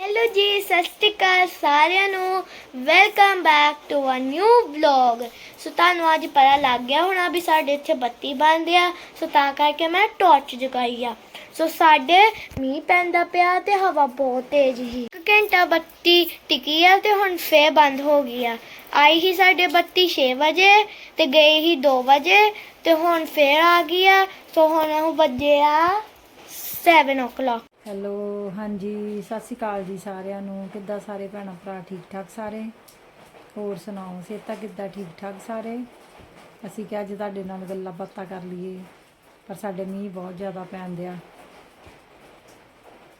Hello ਜੀ ਸਤਿ ਸ਼੍ਰੀ ਅਕਾਲ ਸਾਰਿਆਂ ਨੂੰ welcome back to a new vlog so ਤੁਹਾਨੂੰ ਅੱਜ ਪਤਾ ਲੱਗ ਗਿਆ ਹੋਣਾ ਵੀ ਸਾਡੇ ਇੱਥੇ ਬੱਤੀ ਬੰਦ ਆ ਸੋ ਤਾਂ ਕਰਕੇ ਮੈਂ ਟਾਰਚ ਜਗਾਈ ਆ ਸੋ ਸਾਡੇ ਮੀਂਹ ਪੈਂਦਾ ਪਿਆ ਤੇ ਹਵਾ ਬਹੁਤ ਤੇਜ਼ ਸੀ ਇੱਕ ਘੰਟਾ ਬੱਤੀ ਟਿਕੀ ਆ ਤੇ ਹੁਣ ਫੇਰ ਬੰਦ ਹੋ ਗਈ ਆ ਆਈ ਹੀ ਸਾਡੇ ਬੱਤੀ 6 ਵਜੇ ਤੇ ਗਈ ਹੀ 2 ਵਜੇ ਤੇ ਹੁਣ ਫੇਰ ਆ ਗਈ ਆ। ਸੋ ਹੁਣ ਉਹ ਵੱਜੇ ਆ 7 o'clock ਹੈਲੋ, ਹਾਂਜੀ, ਸਤਿ ਸ਼੍ਰੀ ਅਕਾਲ ਜੀ ਸਾਰਿਆਂ ਨੂੰ। ਕਿੱਦਾਂ ਸਾਰੇ ਭੈਣਾਂ ਭਰਾ ਠੀਕ ਠਾਕ ਸਾਰੇ? ਹੋਰ ਸੁਣਾਓ, ਸਿਹਤਾਂ ਕਿੱਦਾਂ ਠੀਕ ਠਾਕ ਸਾਰੇ? ਅਸੀਂ ਕਿਹਾ ਅੱਜ ਤੁਹਾਡੇ ਨਾਲ ਗੱਲਾਂ ਬਾਤਾਂ ਕਰ ਲਈਏ, ਪਰ ਸਾਡੇ ਮੀਂਹ ਬਹੁਤ ਜ਼ਿਆਦਾ ਪੈਂਦਿਆ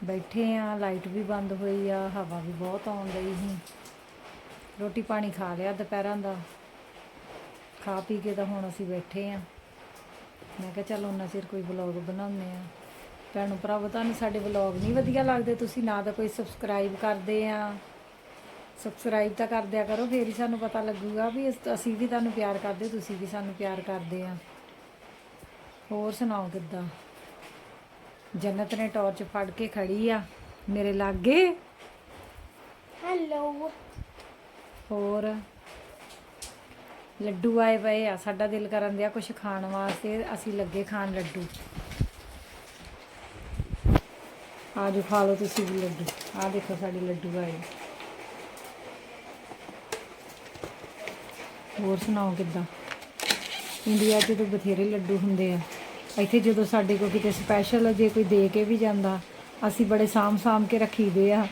ਬੈਠੇ ਆ, ਲਾਈਟ ਵੀ ਬੰਦ ਹੋਈ ਆ, ਹਵਾ ਵੀ ਬਹੁਤ ਆਉਣ ਰਹੀ ਸੀ। ਰੋਟੀ ਪਾਣੀ ਖਾ ਲਿਆ ਦੁਪਹਿਰਾਂ ਦਾ। ਖਾ ਪੀ ਕੇ ਤਾਂ ਹੁਣ ਅਸੀਂ ਬੈਠੇ ਆ। ਮੈਂ ਕਿਹਾ ਚਲ, ਉਹਨਾਂ ਚਿਰ ਕੋਈ ਵਲੌਗ ਬਣਾਉਂਦੇ ਆ। ਭੈਣੋ ਭਰਾਵੋ ਤੁਹਾਨੂੰ ਸਾਡੇ ਵਲੌਗ ਨਹੀਂ ਵਧੀਆ ਲੱਗਦੇ ਤੁਸੀਂ ਨਾ ਤਾਂ ਕੋਈ ਸਬਸਕ੍ਰਾਈਬ ਕਰਦੇ ਆ। ਸਬਸਕ੍ਰਾਈਬ ਤਾਂ ਕਰਦਿਆ ਕਰੋ ਫੇਰ ਹੀ ਸਾਨੂੰ ਪਤਾ ਲੱਗੂਗਾ ਵੀ ਅਸ- ਅਸੀਂ ਵੀ ਤੁਹਾਨੂੰ ਪਿਆਰ ਕਰਦੇ ਤੁਸੀਂ ਵੀ ਸਾਨੂੰ ਪਿਆਰ ਕਰਦੇ ਆ। ਹੋਰ ਸੁਣਾਓ ਕਿੱਦਾਂ? ਜੰਨਤ ਨੇ ਟਾਰਚ ਫੜ ਕੇ ਖੜੀ ਆ ਮੇਰੇ ਲਾਗੇ। ਹੈਲੋ। ਹੋਰ? ਲੱਡੂ ਆਏ ਪਏ ਆ ਸਾਡਾ ਦਿਲ ਕਰਨ ਦਿਆ ਕੁਝ ਖਾਣ ਵਾਸਤੇ ਅਸੀਂ ਲੱਗੇ ਖਾਣ ਲੱਡੂ। ਆ ਆਜੋ ਖਾ ਲਓ ਤੁਸੀਂ ਵੀ ਲੱਡੂ। ਆ ਦੇਖੋ ਸਾਡੇ ਲੱਡੂ ਆਏ। ਹੋਰ ਸੁਣਾਓ ਕਿੱਦਾਂ? ਇੰਡੀਆ 'ਚ ਤਾਂ ਬਥੇਰੇ ਲੱਡੂ ਹੁੰਦੇ ਆ। ਇੱਥੇ ਜਦੋਂ ਸਾਡੇ ਕੋਲ ਕਿਤੇ ਸਪੈਸ਼ਲ ਜੇ ਕੋਈ ਦੇ ਕੇ ਵੀ ਜਾਂਦਾ, ਅਸੀਂ ਬੜੇ ਸਾਂਭ-ਸਾਂਭ ਕੇ ਰੱਖੀਦੇ ਆ।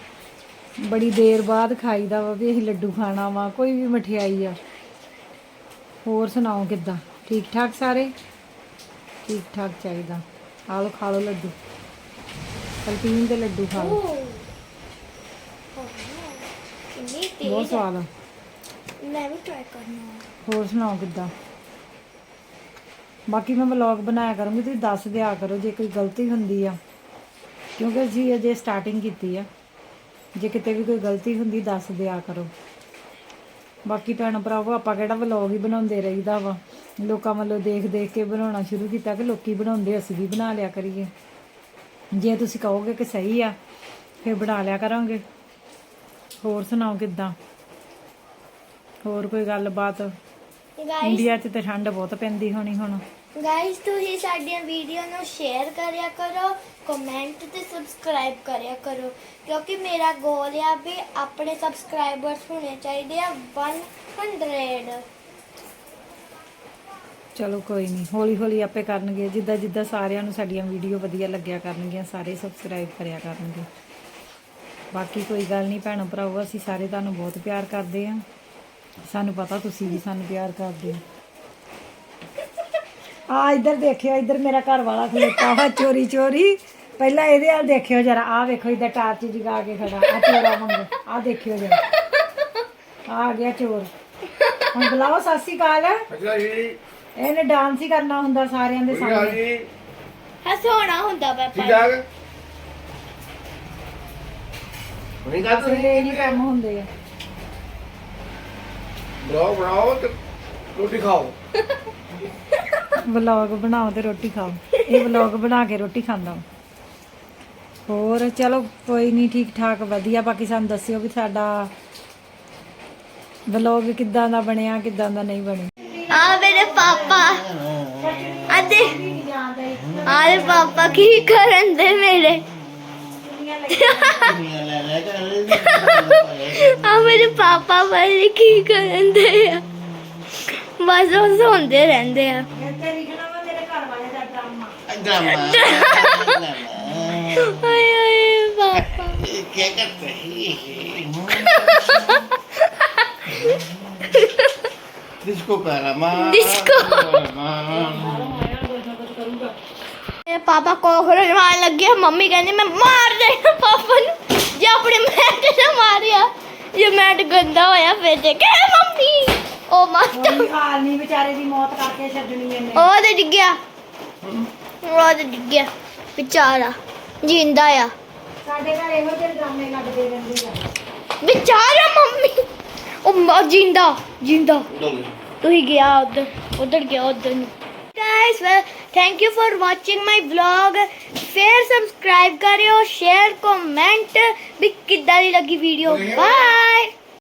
ਬੜੀ ਦੇਰ ਬਾਅਦ ਖਾਈਦਾ ਵਾ ਵੀ ਅਸੀਂ ਲੱਡੂ ਖਾਣਾ ਵਾ, ਕੋਈ ਵੀ ਮਠਿਆਈ ਆ। ਹੋਰ ਸੁਣਾਓ ਕਿੱਦਾਂ? ਠੀਕ ਠਾਕ ਸਾਰੇ? ਠੀਕ ਠਾਕ ਚਾਹੀਦਾ। ਆ ਲਓ, ਖਾ ਲਓ ਲੱਡੂ। ਕਲਪੀਨ ਦੇ ਲੱਡੂ ਖਾ ਲਓ। ਕਿੰਨੀ ਬਹੁਤ ਸਵਾਦ ਆ। ਮੈਂ ਵੀ ਟਰਾਈ ਕਰਨਾ ਹੋਰ ਸੁਣਾਓ ਕਿੱਦਾਂ? ਬਾਕੀ ਮੈਂ ਵਲੌਗ ਬਣਾਇਆ ਕਰੂੰਗੀ ਤੁਸੀਂ ਦੱਸ ਦਿਆ ਕਰੋ ਜੇ ਕੋਈ ਗਲਤੀ ਹੁੰਦੀ ਆ। ਕਿਉਂਕਿ ਅਸੀਂ ਅਜੇ ਸਟਾਰਟਿੰਗ ਕੀਤੀ ਆ। ਜੇ ਕਿਤੇ ਵੀ ਕੋਈ ਗਲਤੀ ਹੁੰਦੀ ਦੱਸ ਦਿਆ ਕਰੋ। ਬਾਕੀ ਭੈਣ ਭਰਾਵੋ ਆਪਾਂ ਕਿਹੜਾ ਵਲੌਗ ਹੀ ਬਣਾਉਂਦੇ ਰਹੀਦਾ ਵਾ? ਲੋਕਾਂ ਵੱਲੋਂ ਦੇਖ ਦੇਖ ਕੇ ਬਣਾਉਣਾ ਸ਼ੁਰੂ ਕੀਤਾ ਕਿ ਲੋਕੀ ਬਣਾਉਂਦੇ ਅਸੀਂ ਵੀ ਬਣਾ ਲਿਆ ਕਰੀਏ। ਜੇ ਤੁਸੀਂ ਕਹੋਗੇ ਕਿ ਸਹੀ ਆ ਫਿਰ ਬਣਾ ਲਿਆ ਕਰਾਂਗੇ। ਹੋਰ ਸੁਣਾਓ ਕਿੱਦਾਂ? ਹੋਰ ਕੋਈ ਗੱਲਬਾਤ? ਇੰਡੀਆ 'ਚ ਤੇ ਠੰਡ ਬਹੁਤ ਪੈਂਦੀ ਹੋਣੀ ਹੁਣ। ਗਾਇਸ ਤੁਸੀਂ ਸਾਡੀਆਂ ਵੀਡੀਓ ਨੂੰ ਸ਼ੇਅਰ ਕਰਿਆ ਕਰੋ ਕਮੈਂਟ ਤੇ ਸਬਸਕ੍ਰਾਈਬ ਕਰਿਆ ਕਰੋ। ਕਿਉਂਕਿ ਮੇਰਾ ਗੋਲ ਆ ਵੀ ਆਪਣੇ ਸਬਸਕ੍ਰਾਈਬਰਸ ਹੋਣੇ ਚਾਹੀਦੇ ਆ 100 ਚਲੋ ਕੋਈ ਨਹੀਂ, ਹੌਲੀ ਹੌਲੀ ਆਪੇ ਕਰਨਗੇ, ਜਿੱਦਾਂ ਜਿੱਦਾਂ ਸਾਰਿਆਂ ਨੂੰ ਸਾਡੀਆਂ ਵੀਡੀਓ ਵਧੀਆ ਲੱਗਿਆ ਕਰਨਗੀਆਂ, ਸਾਰੇ ਸਬਸਕ੍ਰਾਈਬ ਕਰਿਆ ਕਰਨਗੇ। ਬਾਕੀ ਕੋਈ ਗੱਲ ਨਹੀਂ ਭੈਣੋ ਭਰਾਵੋ, ਅਸੀਂ ਸਾਰੇ ਤੁਹਾਨੂੰ ਬਹੁਤ ਪਿਆਰ ਕਰਦੇ ਆ ਸਾਨੂੰ ਪਤਾ ਤੁਸੀਂ ਵੀ ਸਾਨੂੰ ਪਿਆਰ ਕਰਦੇ ਆ ਆ ਇੱਧਰ ਦੇਖਿਓ, ਇੱਧਰ ਮੇਰਾ ਘਰ ਵਾਲਾ ਖਲੋਤਾ ਵਾ ਚੋਰੀ ਚੋਰੀ। ਪਹਿਲਾਂ ਇਹਦੇ ਹਾਲ ਦੇਖਿਓ ਜਰਾ ਆ ਵੇਖੋ ਇੱਧਰ ਟਾਰਚ ਜਗਾ ਕੇ ਖੜਾ ਆ ਚੋਰਾ ਮੰਗ ਆ ਦੇਖਿਓ ਜਰਾ। ਆ ਗਿਆ ਚੋਰ। ਹੁਣ ਬੁਲਾਓ, ਸਤਿ ਸ਼੍ਰੀ ਅਕਾਲ। ਜੀ। ਇਹਨੇ ਡਾਂਸ ਹੀ ਕਰਨਾ ਹੁੰਦਾ ਸਾਰਿਆਂ ਦੇ ਸਾਹਮਣੇ। ਨਹੀਂ। ਹਸਾਉਣਾ ਹੁੰਦਾ ਠੀਕ ਪਾਪਾ ਠਾਕ? ਨਹੀਂ ਗੱਲ ਤੁਸੀਂ ਸਾਰੇ ਇਹੀ ਕੰਮ ਹੁੰਦੇ। ਆ ਬਣਾਓ ਬਣਾਓ ਤੇ ਰੋਟੀ ਖਾਓ। ਵਲੌਗ ਬਣਾਓ ਤੇ ਰੋਟੀ ਖਾਓ। ਇਹ ਵਲੌਗ ਬਣਾ ਕੇ ਰੋਟੀ ਖਾਂਦਾ ਹੋਰ ਚਲੋ ਕੋਈ ਨਹੀਂ ਠੀਕ ਠਾਕ ਵਧੀਆ। ਬਾਕੀ ਸਾਨੂੰ ਦੱਸਿਓ ਵੀ ਸਾਡਾ ਵਲੌਗ ਕਿੱਦਾਂ ਦਾ ਬਣਿਆ ਕਿੱਦਾਂ ਦਾ ਨਹੀਂ ਬਣਿਆ। ਆ ਮੇਰੇ ਪਾਪਾ। ਅਦੇ ਆਲੇ ਪਾਪਾ ਕੀ ਕਰਨ ਦੇ ਮੇਰੇ? ਆ ਮੇਰੇ ਪਾਪਾ ਵਾਲੇ ਕੀ ਕਰਨ ਦੇ ਆ? ਬਸ ਉਹ ਸੌਂਦੇ ਰਹਿੰਦੇ ਆ। ਆਏ ਆਏ ਪਾਪਾ। ਕੀ ਕਰਤੇ डिस्को करा मां डिस्को। ਮੇਰੇ ਪਾਪਾ ਕੋਖਰੋਚ ਮਾਰਨ ਲੱਗੇ ਮੰਮੀ ਕਹਿੰਦੀ ਮੈਂ ਮਾਰ ਦੇਣਾ ਪਾਪਾ ਨੂੰ ਜੇ ਆਪਣੇ ਮੈਟ ਨਾ ਮਾਰਿਆ ਜੇ ਮੈਟ ਗੰਦਾ ਹੋਇਆ ਫਿਰ ਤੇ ਕਿ ਮੰਮੀ ਉਹ ਮਾਰ ਕੋਈ ਹਾਲ ਨਹੀਂ ਵਿਚਾਰੇ ਦੀ ਮੌਤ ਕਰਕੇ ਛੱਡਣੀ ਇਹਨੇ ਉਹ ਤੇ ਡਿੱਗਿਆ ਉਹ ਤੇ ਡਿੱਗਿਆ ਵਿਚਾਰਾ ਜਿੰਦਾ ਆ ਸਾਡੇ ਘਰ ਇਹੋ ਜਿਹੇ ਡਰਾਮੇ ਲੱਗਦੇ ਰਹਿੰਦੇ ਆ ਵਿਚਾਰਾ ਮੰਮੀ ਉਹ ਮ- ਜਿੰਦਾ ਜਿੰਦਾ। ਤੁਸੀਂ ਗਿਆ ਉਧਰ ਉਧਰ ਗਿਆ ਉਧਰ ਨੂੰ। Guys well thank you for watching my vlog ਫੇਰ ਸਬਸਕ੍ਰਾਈਬ ਕਰਿਓ ਸ਼ੇਅਰ ਕਮੈਂਟ ਵੀ ਕਿੱਦਾਂ ਦੀ ਲੱਗੀ ਵੀਡੀਓ ਬਾਏ